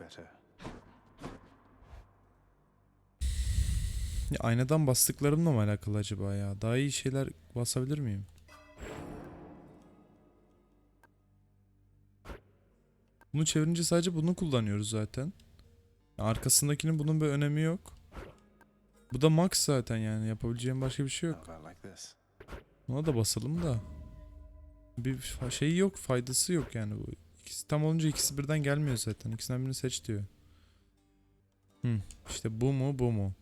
better. Ya aynadan bastıklarımla mı alakalı acaba ya? Daha iyi şeyler basabilir miyim? Bunu çevirince sadece bunu kullanıyoruz zaten. Arkasındakinin bunun bir önemi yok. Bu da max zaten yani yapabileceğim başka bir şey yok. Buna da basalım da. Bir şeyi yok, faydası yok yani bu. İkisi tam olunca ikisi birden gelmiyor zaten. İkisinden birini seç diyor. Hı, işte bu mu, bu mu?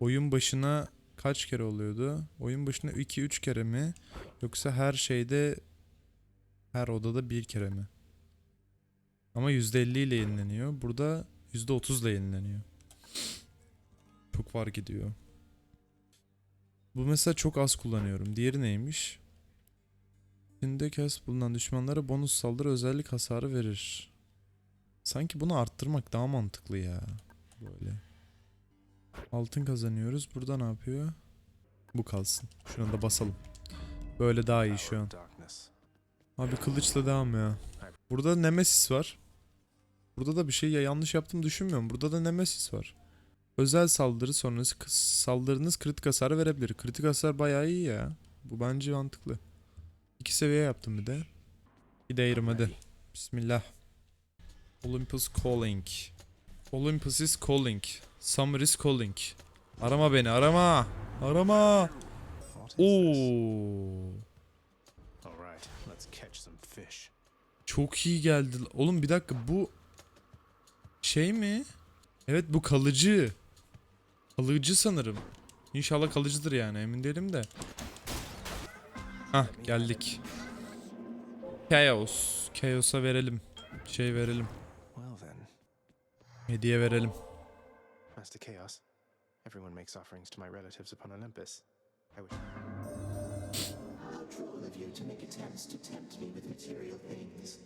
Oyun başına kaç kere oluyordu? Oyun başına 2-3 kere mi? Yoksa her şeyde her odada bir kere mi? Ama %50 ile yenileniyor. Burada %30 ile yenileniyor. Çok fark ediyor. Bu mesela çok az kullanıyorum. Diğeri neymiş? İçinde kes bulunan düşmanlara bonus saldırı özellik hasarı verir. Sanki bunu arttırmak daha mantıklı ya. Böyle. Altın kazanıyoruz. Burada ne yapıyor? Bu kalsın. Şuna da basalım. Böyle daha iyi şu an. Abi kılıçla devam ya. Burada Nemesis var. Burada da bir şey ya yanlış yaptım düşünmüyorum. Burada da Nemesis var. Özel saldırı sonrası saldırınız kritik hasarı verebilir. Kritik hasar bayağı iyi ya. Bu bence mantıklı. İki seviye yaptım bir de. Gidelim hadi. Bismillah. Olympus calling. Olympus is calling. Summer is calling. Arama beni arama. Arama. Oo. All right, let's catch some fish. Çok iyi geldi. Oğlum bir dakika bu şey mi? Evet bu kalıcı. Kalıcı sanırım. İnşallah kalıcıdır yani emin değilim de. Hah geldik. Chaos. Chaos'a verelim. Şey verelim. Hediye verelim. Master Chaos, everyone makes offerings to my relatives upon Olympus. I would. Troll of you to make attempts to tempt me with material things.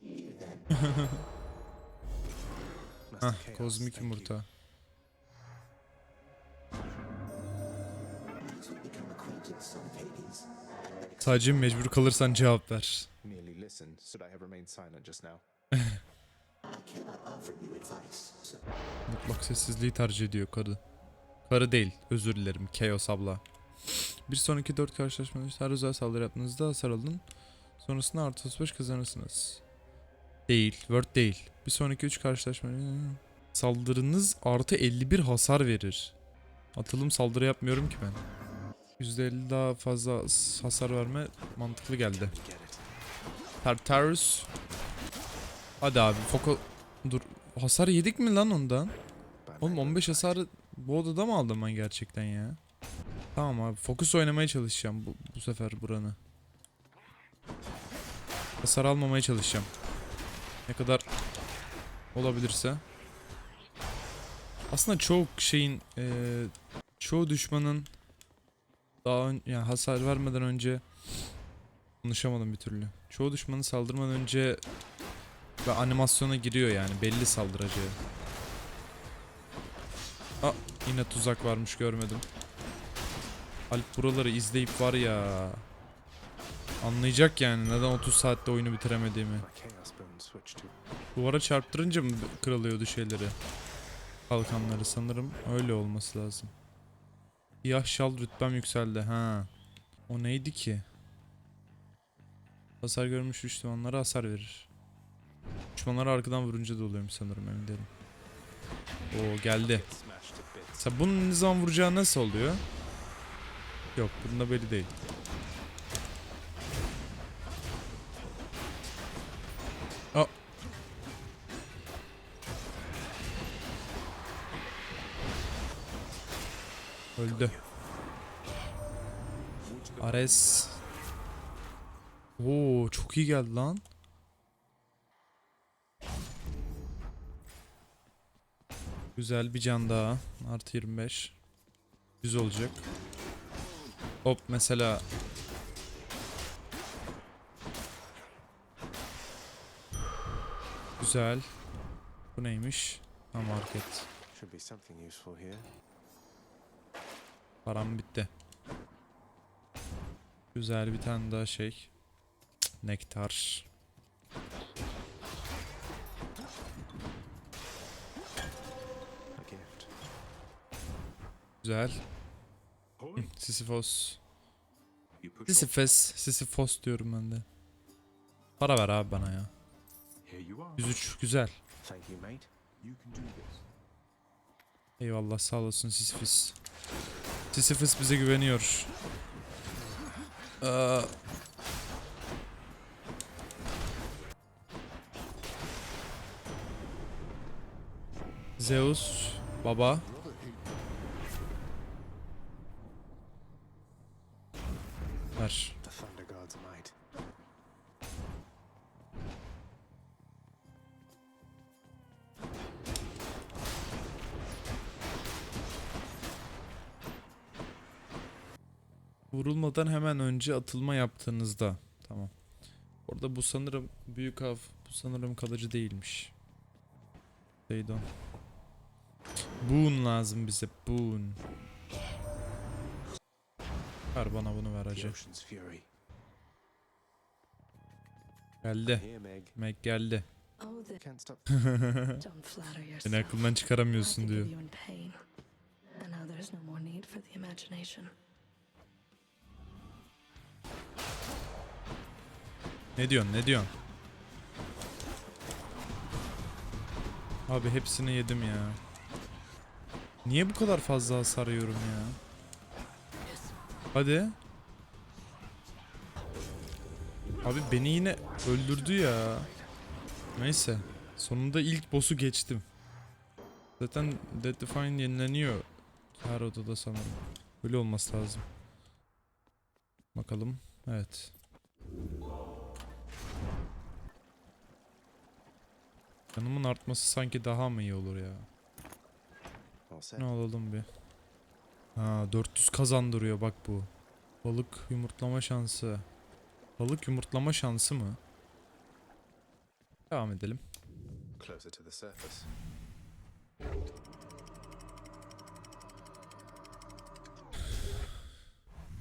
Here then, Hah kozmik you. yumurta. as we become acquainted, son of Hades, Sadece mecbur kalırsan cevap ver. Merely listen. Should I have remained silent just now? I cannot offer you advice. So Mutlak sessizliği tercih ediyor karı. Karı değil, özür dilerim. Chaos abla. Bir sonraki 4 karşılaşmada her özel saldırı yaptığınızda hasar alın. Sonrasında artı 35 kazanırsınız. Değil, word değil. Bir sonraki 3 karşılaşma saldırınız artı 51 hasar verir. Atılım saldırı yapmıyorum ki ben. %50 daha fazla hasar verme mantıklı geldi. Tartarus. Hadi abi foko... Dur. Hasar yedik mi lan ondan? Oğlum my 15 birthright. hasarı bu odada mı aldım ben gerçekten ya? Tamam abi fokus oynamaya çalışacağım bu, bu sefer buranı. Hasar almamaya çalışacağım. Ne kadar olabilirse. Aslında çok şeyin eee, çoğu düşmanın daha ön, yani hasar vermeden önce konuşamadım bir türlü. Çoğu düşmanın saldırmadan önce ve animasyona giriyor yani belli saldıracağı. Aa yine tuzak varmış görmedim. Alp buraları izleyip var ya. Anlayacak yani neden 30 saatte oyunu bitiremediğimi. Duvara çarptırınca mı kırılıyordu şeyleri? Kalkanları sanırım öyle olması lazım. Siyah şal rütbem yükseldi ha. O neydi ki? Hasar görmüş düşmanlara hasar verir. Düşmanları arkadan vurunca da oluyormuş sanırım emin değilim. Oo geldi. Mesela bunun ne zaman vuracağı nasıl oluyor? Yok bunda belli değil. Öldü. Ares. Oo çok iyi geldi lan. Güzel bir can daha. Artı 25. 100 olacak. Hop mesela. Güzel. Bu neymiş? Ha market. Param bitti. Güzel bir tane daha şey. Nektar. Güzel. Sisyphos. Sisyphos. Sisyphos diyorum ben de. Para ver abi bana ya. 103 güzel. Eyvallah sağ olasın Sisyphos. Sisyphus bize güveniyor. Aa. Zeus baba ver. Vurulmadan hemen önce atılma yaptığınızda. Tamam. Orada bu sanırım büyük av. Bu sanırım kalıcı değilmiş. Zeydon. Boon lazım bize. Boon. Ver bana bunu ver Fury. Geldi. Meg. Geldi. Oh. Beni aklından çıkaramıyorsun diyor. Ne diyorsun ne diyorsun? Abi hepsini yedim ya. Niye bu kadar fazla hasar yiyorum ya? Hadi. Abi beni yine öldürdü ya. Neyse. Sonunda ilk boss'u geçtim. Zaten Death Defying yenileniyor. Her odada sanırım. Öyle olması lazım. Bakalım. Evet. Canımın artması sanki daha mı iyi olur ya? Ne alalım bir. Ha 400 kazandırıyor bak bu. Balık yumurtlama şansı. Balık yumurtlama şansı mı? Devam edelim.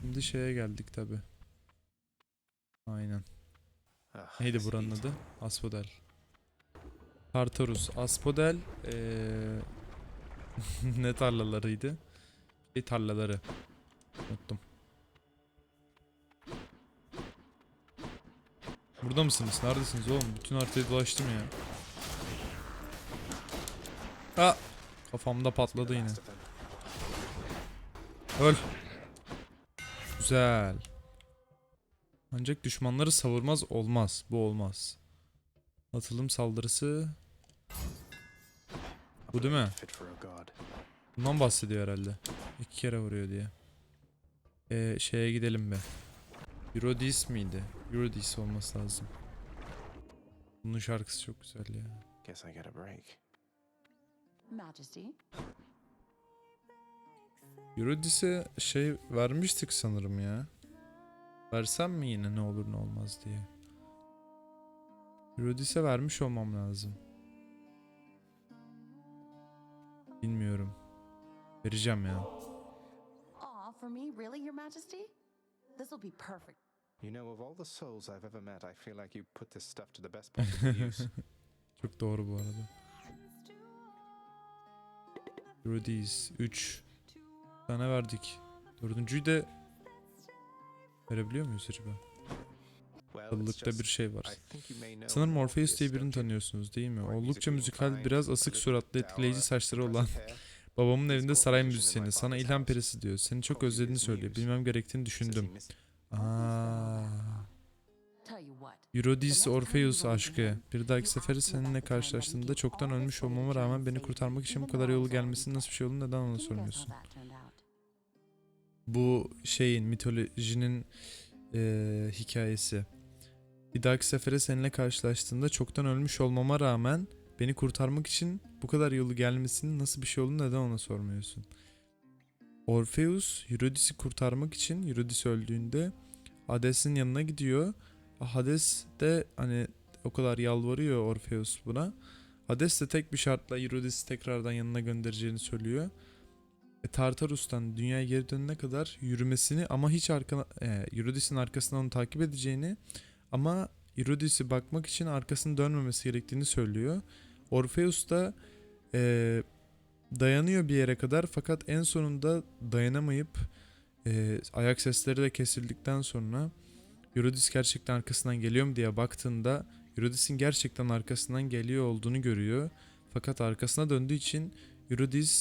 Şimdi şeye geldik tabi. Aynen. Ah, Neydi buranın adı? Aspodel. Tartarus. Aspodel eee ne tarlalarıydı? Şey tarlaları. Unuttum. Burada mısınız? Neredesiniz oğlum? Bütün haritayı dolaştım ya. Ha! Kafamda patladı yine. Öl. Güzel. Ancak düşmanları savurmaz olmaz. Bu olmaz. Atılım saldırısı. Bu değil mi? Bundan bahsediyor herhalde. İki kere vuruyor diye. Ee, şeye gidelim be. Eurodis miydi? Eurodis olması lazım. Bunun şarkısı çok güzel ya. Guess I get a break. Majesty, Eurodis'e şey vermiştik sanırım ya. Versem mi yine ne olur ne olmaz diye. Eurodis'e vermiş olmam lazım. Bilmiyorum. Vereceğim ya. Aw, for me, really, Your Majesty? This will be perfect. You know, of all the souls I've ever met, I feel like you put this stuff to the best possible use. Çok doğru bu arada. Eurodis 3 tane verdik. Dördüncüyü de verebiliyor muyuz acaba? Kıllıkta bir şey var. Sanırım Morpheus, diye birini tanıyorsunuz değil mi? Oldukça müzikal, biraz asık suratlı, etkileyici saçları olan. Babamın evinde saray müzisyeni. Sana ilham perisi diyor. Seni çok özlediğini söylüyor. Bilmem gerektiğini düşündüm. Aa. Eurydice Orpheus aşkı. Bir dahaki seferi seninle karşılaştığımda çoktan ölmüş olmama rağmen beni kurtarmak için bu kadar yolu gelmesinin nasıl bir şey olduğunu neden ona sormuyorsun? Bu şeyin mitolojinin eee, hikayesi. Bir dahaki sefere seninle karşılaştığında çoktan ölmüş olmama rağmen beni kurtarmak için bu kadar yolu gelmesinin nasıl bir şey olduğunu neden ona sormuyorsun? Orpheus Eurydice'i kurtarmak için Eurydice öldüğünde Hades'in yanına gidiyor. Hades de hani o kadar yalvarıyor Orpheus buna. Hades de tek bir şartla Eurydice'i tekrardan yanına göndereceğini söylüyor. E, Tartarus'tan dünyaya geri dönene kadar yürümesini ama hiç arkana, e, Eurydice'in arkasından onu takip edeceğini ama Eurydice'e bakmak için arkasını dönmemesi gerektiğini söylüyor. Orpheus da e, dayanıyor bir yere kadar fakat en sonunda dayanamayıp e, ayak sesleri de kesildikten sonra Eurydice gerçekten arkasından geliyor mu diye baktığında Eurydice'in gerçekten arkasından geliyor olduğunu görüyor. Fakat arkasına döndüğü için Eurydice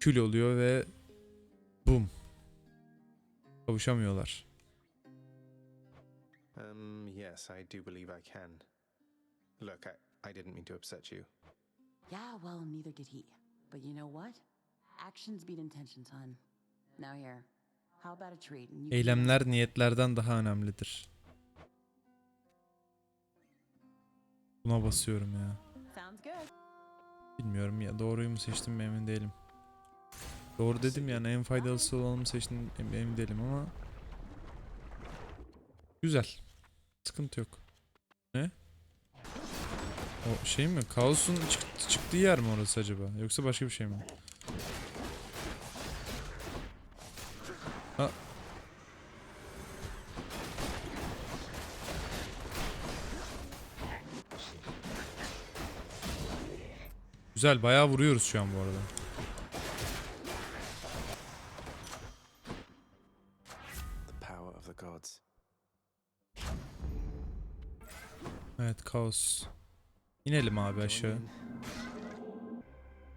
kül oluyor ve bum. Kavuşamıyorlar. Yes, I do believe I can. Look, I, I didn't mean to upset you. Yeah, well, neither did he. But you know what? Actions beat intentions, hun. Now here, how about a treat? And you can- Eylemler niyetlerden daha önemlidir. Buna basıyorum ya. Sounds good. Bilmiyorum ya doğruyu mu seçtim mi emin değilim. Doğru dedim yani en faydalısı olanı mı seçtim em- emin değilim ama güzel. Sıkıntı yok. Ne? O şey mi? Kaos'un çık- çıktığı yer mi orası acaba? Yoksa başka bir şey mi? Güzel bayağı vuruyoruz şu an bu arada. Kaos. İnelim abi aşağı.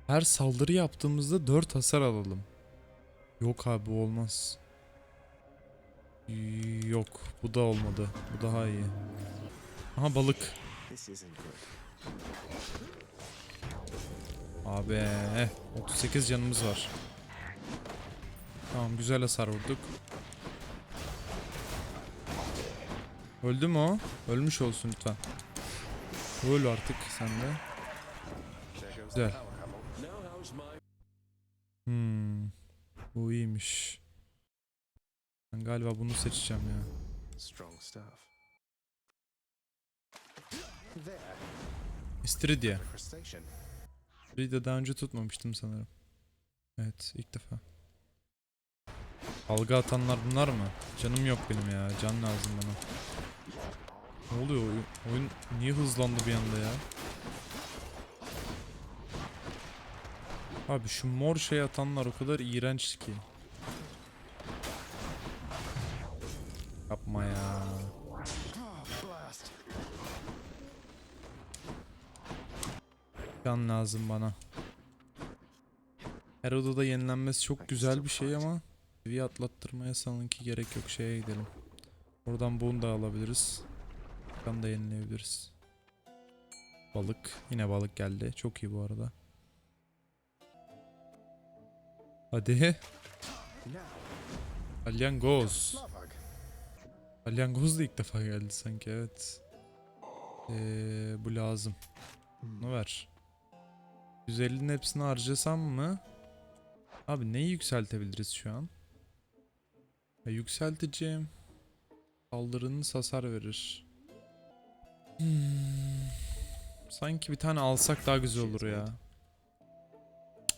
Her saldırı yaptığımızda 4 hasar alalım. Yok abi bu olmaz. Yok bu da olmadı. Bu daha iyi. Aha balık. Abi eh, 38 canımız var. Tamam güzel hasar vurduk. Öldü mü o? Ölmüş olsun lütfen. Öl artık sen de. Güzel. Hmm. Bu iyiymiş. Ben galiba bunu seçeceğim ya. Istiridye. Istiridye daha önce tutmamıştım sanırım. Evet ilk defa. Alga atanlar bunlar mı? Canım yok benim ya. Can lazım bana. Ne oluyor oyun? Oyun niye hızlandı bir anda ya? Abi şu mor şey atanlar o kadar iğrenç ki. Yapma ya. Can lazım bana. Her odada yenilenmesi çok güzel bir şey ama seviye atlattırmaya sanınki gerek yok şeye gidelim. Oradan bunu da alabiliriz. Can da yenileyebiliriz. Balık. Yine balık geldi. Çok iyi bu arada. Hadi. Alyangoz. Alyangoz da ilk defa geldi sanki evet. Ee, bu lazım. Bunu ver. 150'nin hepsini harcasam mı? Abi neyi yükseltebiliriz şu an? Ya yükselteceğim. Saldırınız hasar verir. Hmm. Sanki bir tane alsak daha güzel olur ya.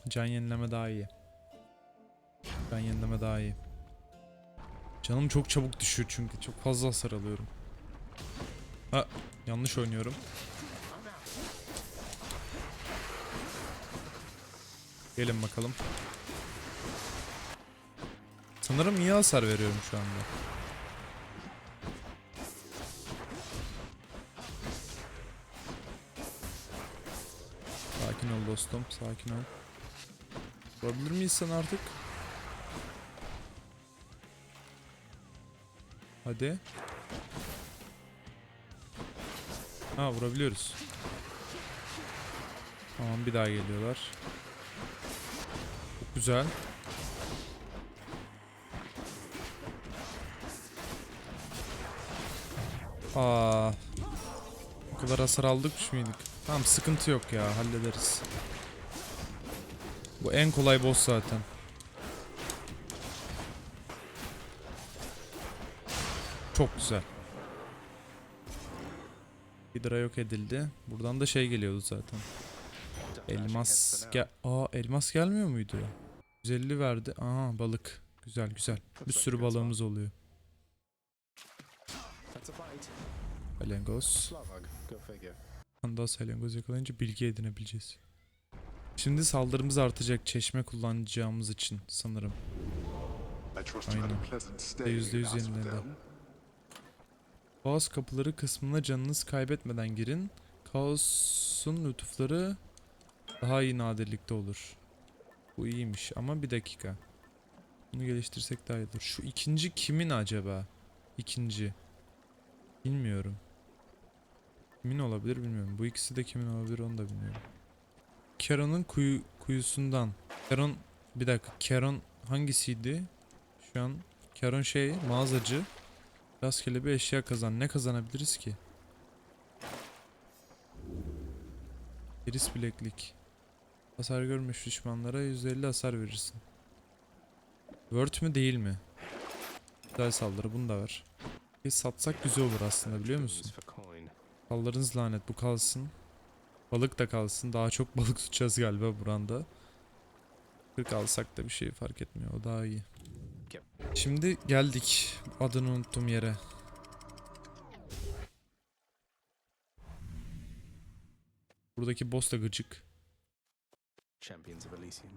Can yenileme daha iyi. Can yenileme daha iyi. Canım çok çabuk düşüyor çünkü çok fazla hasar alıyorum. Ha yanlış oynuyorum. Gelin bakalım. Sanırım iyi hasar veriyorum şu anda. Dostum, sakin ol. Vurabilir miyiz sen artık? Hadi. Ha vurabiliyoruz. Tamam bir daha geliyorlar. Çok güzel. Aa. Bu kadar hasar aldık mıydık? Tamam sıkıntı yok ya hallederiz. Bu en kolay boss zaten. Çok güzel. Hydra yok edildi. Buradan da şey geliyordu zaten. Elmas gel. Aa elmas gelmiyor muydu? 150 verdi. Aa balık. Güzel güzel. Bir sürü balığımız oluyor. That's a bite. Salyangoz. Yakalayınca bilgi edinebileceğiz. Şimdi saldırımız artacak çeşme kullanacağımız için sanırım. Aynen. a pleasant stay yüzde in yüz yeniledi. Asphodel. Kaos kapıları kısmına canınız kaybetmeden girin. Kaos'un lütufları daha iyi nadirlikte olur. Bu iyiymiş ama bir dakika. Bunu geliştirsek daha iyi olur. Şu ikinci kimin acaba? İkinci. Bilmiyorum. Kimin olabilir bilmiyorum. Bu ikisi de kimin olabilir onu da bilmiyorum. Keron'un kuyu, kuyusundan. Keron bir dakika. Keron hangisiydi? Şu an Keron şey mağazacı. Rastgele bir eşya kazan. Ne kazanabiliriz ki? Iris bileklik. Hasar görmüş düşmanlara %50 hasar verirsin. Word mü değil mi? Güzel saldırı bunu da ver. Bir satsak güzel olur aslında biliyor musun? Kallarınız lanet bu kalsın. Balık da kalsın. Daha çok balık tutacağız galiba buranda. 40 alsak da bir şey fark etmiyor. O daha iyi. Şimdi geldik adını unuttum yere. Buradaki boss da gıcık.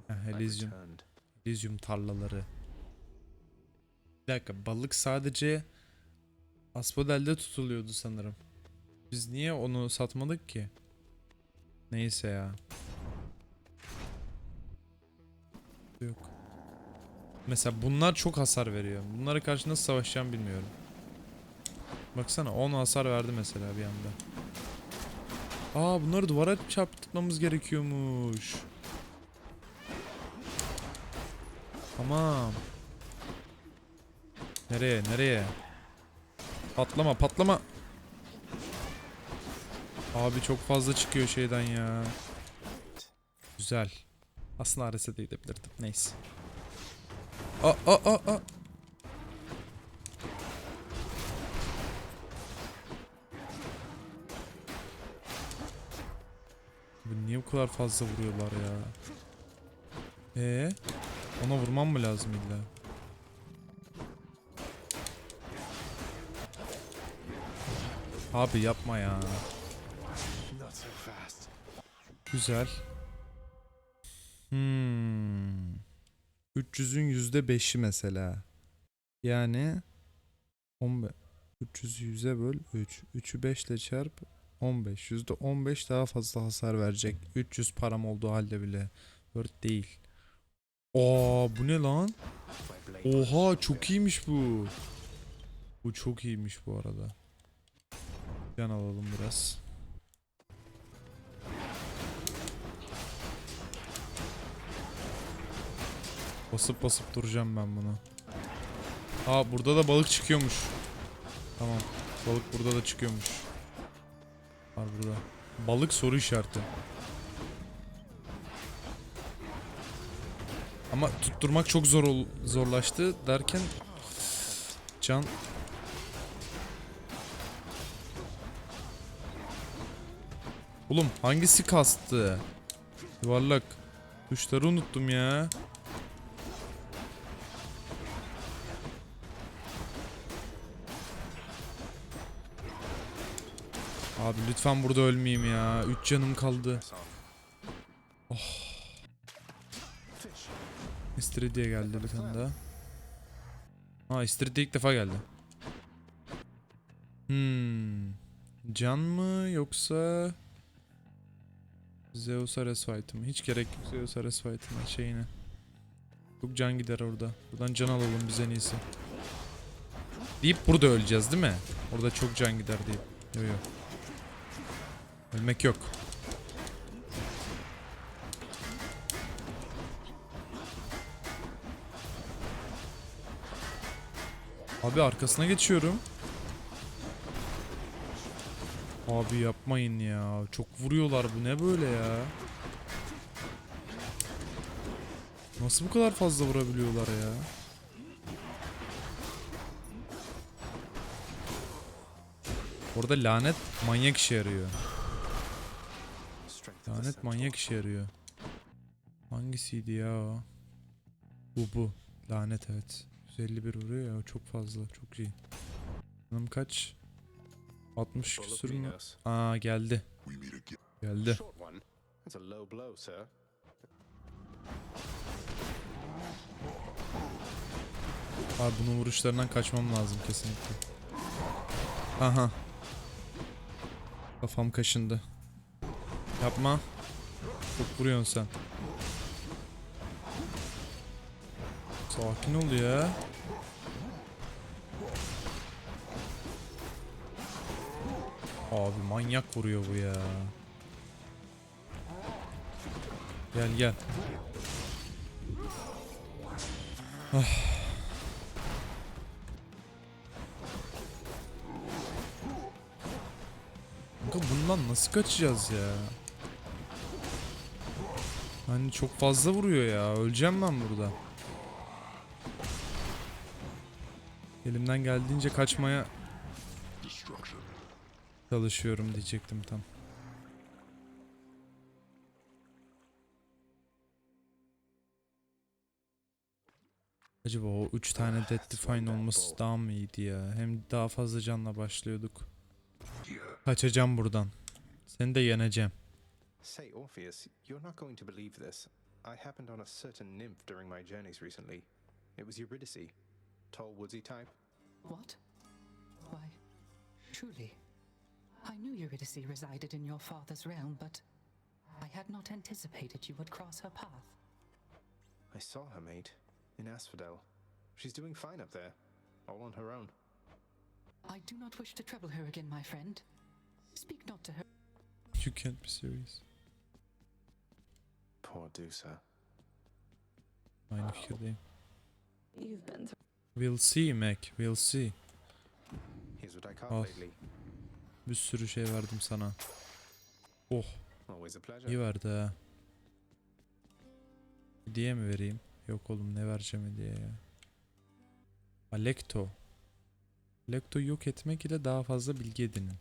Heh, Elysium. Elysium tarlaları. Bir dakika balık sadece Aspodel'de tutuluyordu sanırım. Biz niye onu satmadık ki? Neyse ya. Yok. Mesela bunlar çok hasar veriyor. Bunlara karşı nasıl savaşacağım bilmiyorum. Baksana 10 hasar verdi mesela bir anda. Aa bunları duvara çarptırmamız gerekiyormuş. Tamam. Nereye? Nereye? Patlama, patlama. Abi çok fazla çıkıyor şeyden ya. Güzel. Aslında Ares'e de. Neyse. Aa, aa, aa, aa. Abi niye bu kadar fazla vuruyorlar ya? Ee, ona vurmam mı lazım illa? Abi yapma ya. Güzel. Hmm. 300'ün %5'i mesela. Yani 15. 300'ü 100'e böl 3. 3'ü 5 ile çarp 15. %15 daha fazla hasar verecek. 300 param olduğu halde bile. Word değil. Aa bu ne lan? Oha çok iyiymiş bu. Bu çok iyiymiş bu arada. Can alalım biraz. Basıp basıp duracağım ben bunu. Aa burada da balık çıkıyormuş. Tamam. Balık burada da çıkıyormuş. Var burada. Balık soru işareti. Ama tutturmak çok zor ol- zorlaştı derken can Oğlum hangisi kastı? Yuvarlak. Tuşları unuttum ya. Abi lütfen burada ölmeyeyim ya. 3 canım kaldı. Fish. İstiridye geldi bir tane daha. Ha İstiridye ilk defa geldi. Hmm. Can mı yoksa Zeus Ares Fight mı? Hiç gerek yok Zeus Ares Fight'ın şeyine. Çok can gider orada. Buradan can alalım biz en iyisi. Deyip burada öleceğiz değil mi? Orada çok can gider deyip. Yo yo. Ölmek yok. Abi arkasına geçiyorum. Abi yapmayın ya. Çok vuruyorlar bu ne böyle ya? Nasıl bu kadar fazla vurabiliyorlar ya? Orada lanet manyak işe yarıyor. Lanet manyak işe yarıyor. Hangisiydi ya o? Bu bu. Lanet evet. 151 vuruyor ya çok fazla çok iyi. Canım kaç? 60 Full of küsür mü? Aa geldi. Geldi. Abi bunun vuruşlarından kaçmam lazım kesinlikle. Aha. Kafam kaşındı. Yapma. Çok vuruyorsun sen. Sakin ol ya. Abi manyak vuruyor bu ya. Gel gel. Kanka bundan nasıl kaçacağız ya? Hani çok fazla vuruyor ya. Öleceğim ben burada. Elimden geldiğince kaçmaya çalışıyorum diyecektim tam. Acaba o 3 tane Death Define olması daha mı iyiydi ya? Hem daha fazla canla başlıyorduk. Kaçacağım buradan. Seni de yeneceğim. Say, Orpheus, you're not going to believe this. I happened on a certain nymph during my journeys recently. It was Eurydice. Tall, woodsy type. What? Why, truly. I knew Eurydice resided in your father's realm, but I had not anticipated you would cross her path. I saw her mate in Asphodel. She's doing fine up there, all on her own. I do not wish to trouble her again, my friend. Speak not to her. You can't be serious. Poor Dusa. Aynı fikirdeyim. You've been through. We'll see Mac. We'll see. Here's what I caught Oh. lately. Bir sürü şey verdim sana. Oh iyi verdi ha. Hediye mi vereyim? Yok oğlum ne vereceğim hediye ya. Alekto. Alekto'yu yok etmek ile daha fazla bilgi edinin.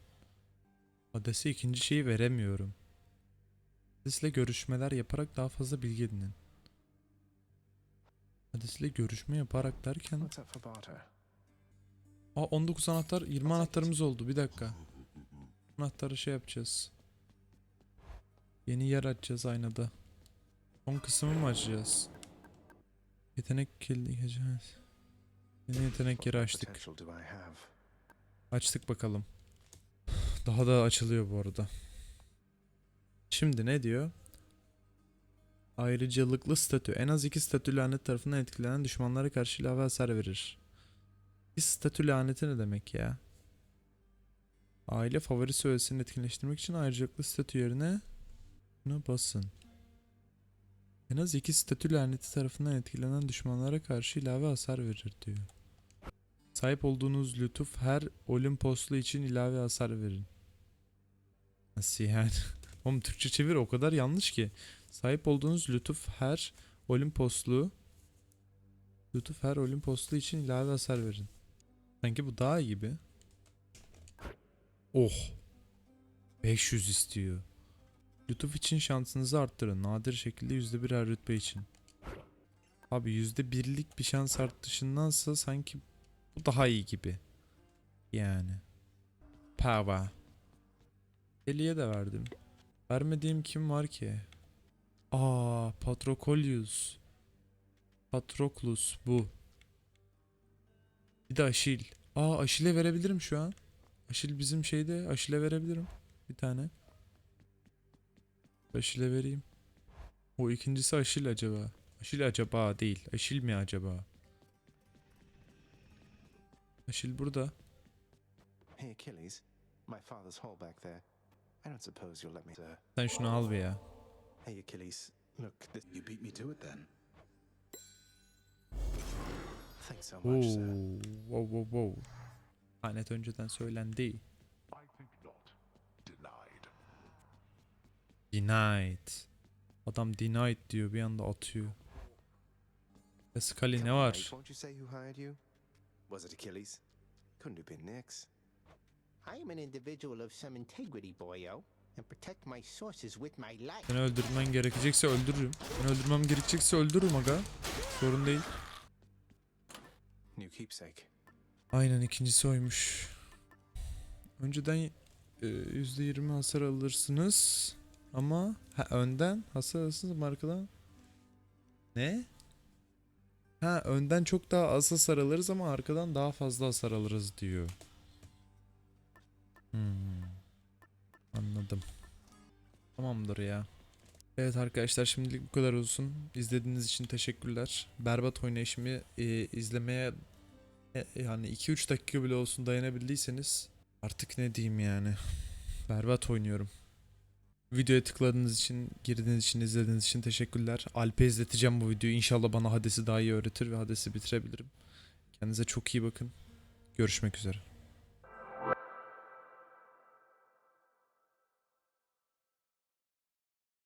Adesi ikinci şeyi veremiyorum. Hades'le görüşmeler yaparak daha fazla bilgi edinin. Hades'le görüşme yaparak derken... Aa 19 anahtar 20 anahtarımız oldu bir dakika. Anahtarı şey yapacağız. Yeni yer açacağız aynada. Son kısmı mı açacağız? Yetenek kilidi. Yeni yetenek yeri açtık. Açtık bakalım. Daha da açılıyor bu arada. Şimdi ne diyor? Ayrıcalıklı statü. En az iki statü lanet tarafından etkilenen düşmanlara karşı ilave hasar verir. Bir statü laneti ne demek ya? Aile favorisi öğesini etkinleştirmek için ayrıcalıklı statü yerine buna basın. En az iki statü laneti tarafından etkilenen düşmanlara karşı ilave hasar verir diyor. Sahip olduğunuz lütuf her Olimposlu için ilave hasar verin. Nasıl yani? Oğlum Türkçe çevir o kadar yanlış ki. Sahip olduğunuz lütuf her Olimposlu lütuf her Olimposlu için ilave hasar verin. Sanki bu daha iyi gibi. Oh. 500 istiyor. Lütuf için şansınızı arttırın. Nadir şekilde %1 her rütbe için. Abi %1'lik bir şans artışındansa sanki bu daha iyi gibi. Yani. Pava. Eli'ye de verdim. Vermediğim kim var ki? Aa, Patrokolius. Patroklus bu. Bir de Aşil. Aa Aşil'e verebilirim şu an. Aşil bizim şeyde. Aşil'e verebilirim. Bir tane. Aşil'e vereyim. O ikincisi Aşil acaba. Aşil acaba değil. Aşil mi acaba? Aşil burada. Hey, Achilles. My father's hall back there. I don't suppose you'll let me, sir. Sen şunu al bir ya. Hey, Achilles. Look, this. You beat me to it then. Thanks so much, sir. wow wow wow. Lanet önceden söylendi. I think not. Denied. Denied. Adam denied diyor bir anda atıyor. E Scully ne var? mate, won't you say who hired you? Was it Achilles? Couldn't have been Nyx. I am an individual of some integrity, boyo, and protect my sources with my life. Seni öldürmen gerekecekse öldürürüm. Seni öldürmem gerekecekse öldürürüm aga. Sorun değil. New keepsake. Aynen ikincisi oymuş. Önceden e, %20 hasar alırsınız. Ama ha, önden hasar alırsınız ama arkadan Ne? Ha önden çok daha az hasar alırız ama arkadan daha fazla hasar alırız diyor. Hmm. Anladım. Tamamdır ya. Evet arkadaşlar şimdilik bu kadar olsun. İzlediğiniz için teşekkürler. Berbat oynayışımı e, izlemeye e, yani 2-3 dakika bile olsun dayanabildiyseniz artık ne diyeyim yani. Berbat oynuyorum. Videoya tıkladığınız için, girdiğiniz için, izlediğiniz için teşekkürler. Alp'e izleteceğim bu videoyu. İnşallah bana Hades'i daha iyi öğretir ve Hades'i bitirebilirim. Kendinize çok iyi bakın. Görüşmek üzere.